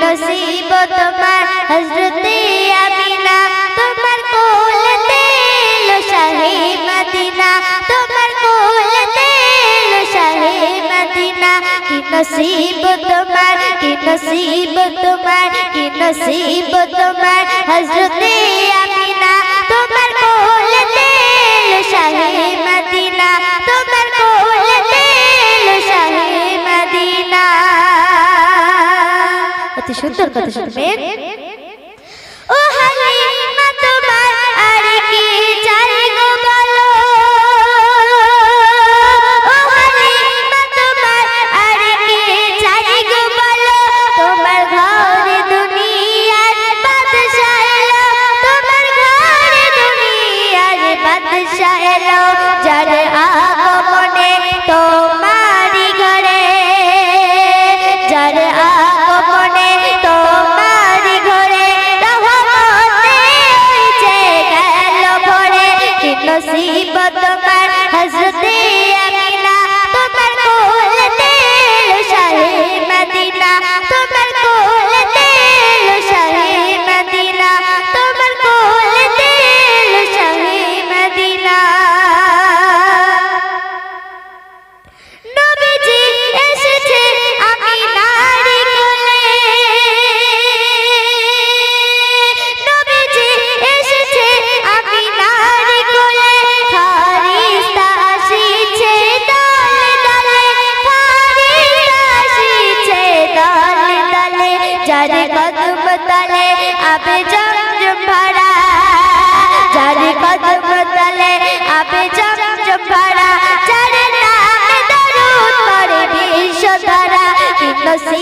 নসিব তোমার হজরতে আমিনা তোমার কোলেতে এলো শাহে মদিনা তোমার কোলেতে এলো শাহে মদিনা কি নসিব তোমার কি নসিব তোমার কি নসিব তোমার হজরতে আমিনা তোমার অতি সুন্দর কথা শুনবেন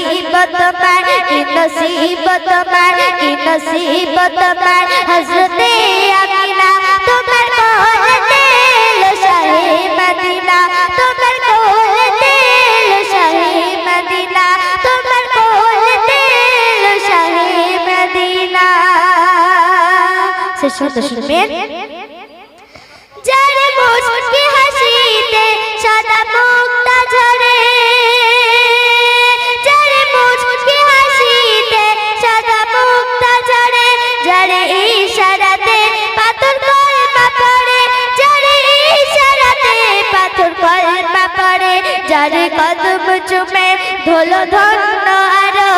নসিব তোমার কি নসিব তোমার কি নসিব তোমার হযরতে আমিনা তোমার কোলেতে এলো শাহে মদিনা তোমার কোলেতে এলো শাহে মদিনা তোমার কোলেতে এলো শাহে মদিনা সে শব্দ শুনবেন যার মুস্কি হাসিতে সাদা মুক্তা ঝরে যার কদম চুমে ধলো ধন্য আরও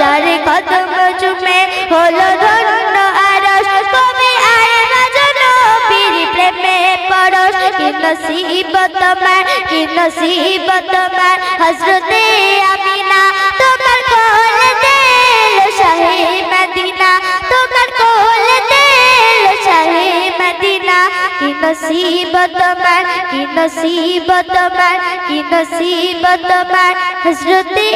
যারে কদম চুমে হলো ধন্য আরস কবি আর বাজনো বীর প্রেমে পরশ, কি নসিব তোমার, কি নসিব তোমার হজরতে কি নসিব তোমার কি নসিব তোমার কি নসিব তোমার হজরতে